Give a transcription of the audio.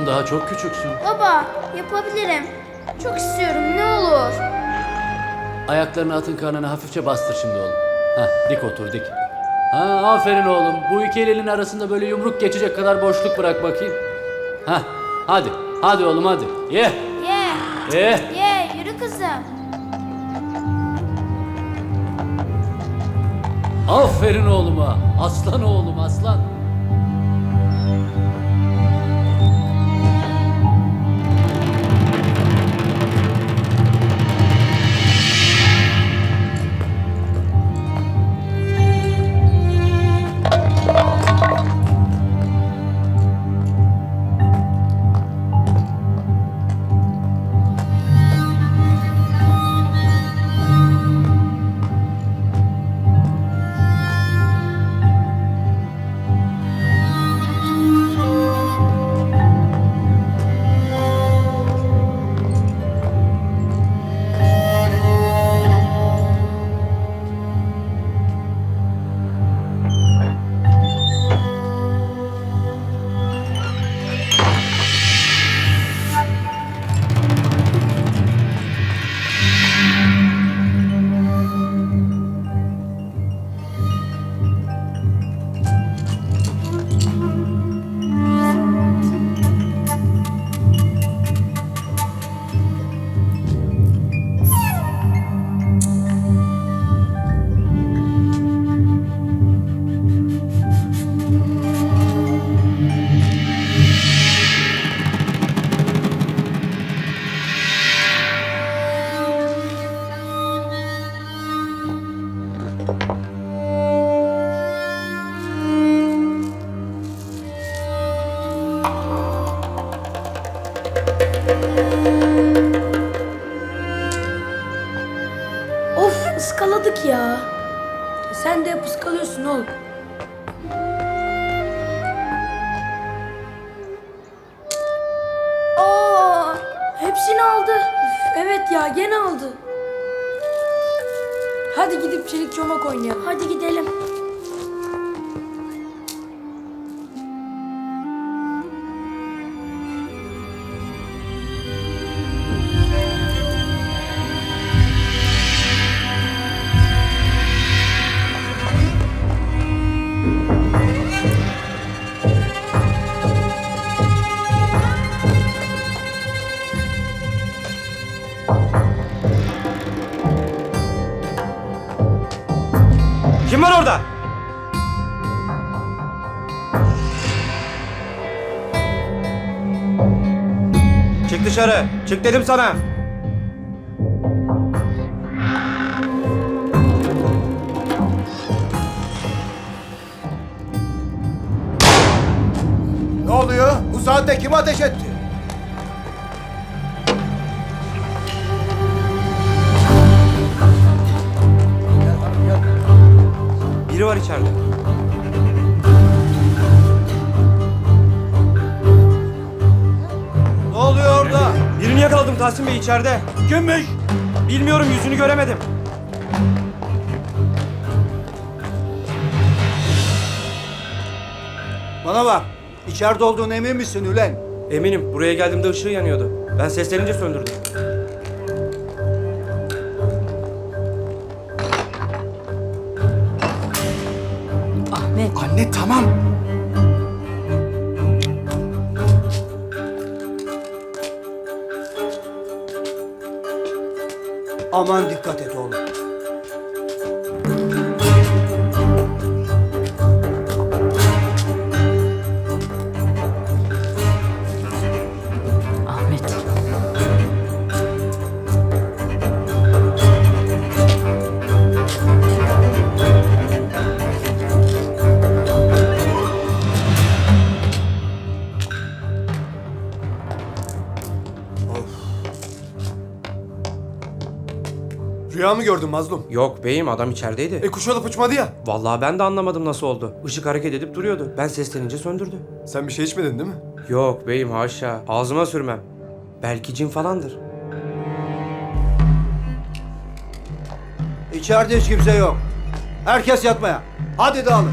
oğlum daha çok küçüksün. Baba yapabilirim. Çok istiyorum ne olur. Ayaklarını atın karnına hafifçe bastır şimdi oğlum. Heh, dik otur dik. Ha, aferin oğlum. Bu iki elinin arasında böyle yumruk geçecek kadar boşluk bırak bakayım. Ha, hadi. Hadi oğlum hadi. Ye. Ye. Ye. Ye yürü kızım. Aferin oğluma. Aslan oğlum aslan. Iskaladık ya. Sen de hep ıskalıyorsun oğlum. Oo. Hepsini aldı. Üf, evet ya gene aldı. Hadi gidip çelik çomak oynayalım. Hadi gidelim. Var orada? Çık dışarı. Çık dedim sana. Ne oluyor? Bu saatte kim ateş etti? Biri var içeride. Ne oluyor orada? Birini yakaladım Tahsin Bey içeride. Kimmiş? Bilmiyorum yüzünü göremedim. Bana bak. İçeride olduğunu emin misin Ülen? Eminim buraya geldiğimde ışığı yanıyordu. Ben seslenince söndürdüm. Ahmet. Anne tamam. Aman dikkat et oğlum. Rüya mı gördün mazlum? Yok beyim adam içerideydi. E kuş olup uçmadı ya. Vallahi ben de anlamadım nasıl oldu. Işık hareket edip duruyordu. Ben seslenince söndürdü. Sen bir şey içmedin değil mi? Yok beyim haşa. Ağzıma sürmem. Belki cin falandır. İçeride hiç kimse yok. Herkes yatmaya. Hadi dağılın.